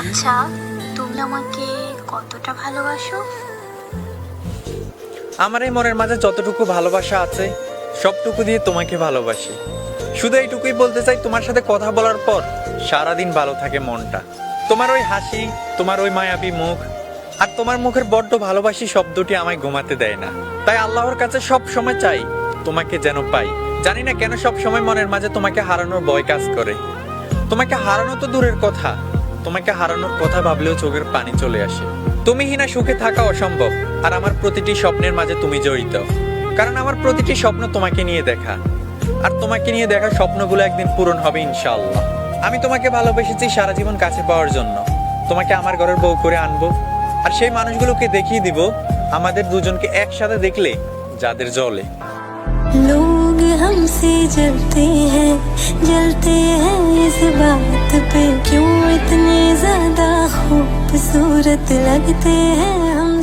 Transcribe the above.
আচ্ছা তুমি আমাকে কতটা ভালোবাসো? আমার এই মনের মাঝে যতটুকু ভালোবাসা আছে, সবটুকু দিয়ে তোমাকে ভালোবাসি। শুধু এইটুকুই বলতে চাই, তোমার সাথে কথা বলার পর সারাদিন ভালো থাকে মনটা। তোমার ওই হাসি, তোমার ওই মায়াবী মুখ, আর তোমার মুখের বড্ড ভালোবাসি শব্দটি আমায় ঘুমাতে দেয় না। তাই আল্লাহর কাছে সব সময় চাই, তোমাকে যেন পাই। জানি না কেন সব সময় মনের মাঝে তোমাকে হারানোর ভয় কাজ করে। তোমাকে হারানো তো দূরের কথা তোমাকে হারানোর কথা ভাবলেও চোখের পানি চলে আসে তুমি হিনা সুখে থাকা অসম্ভব আর আমার প্রতিটি স্বপ্নের মাঝে তুমি জড়িত কারণ আমার প্রতিটি স্বপ্ন তোমাকে নিয়ে দেখা আর তোমাকে নিয়ে দেখা স্বপ্নগুলো একদিন পূরণ হবে ইনশাআল্লাহ আমি তোমাকে ভালোবেসেছি সারা জীবন কাছে পাওয়ার জন্য তোমাকে আমার ঘরের বউ করে আনবো আর সেই মানুষগুলোকে দেখিয়ে দিব আমাদের দুজনকে একসাথে দেখলে যাদের জলে लोग हमसे जलते हैं जलते हैं इस बात पे क्यों इतने ज़्यादा खूबसूरत लगते हैं हम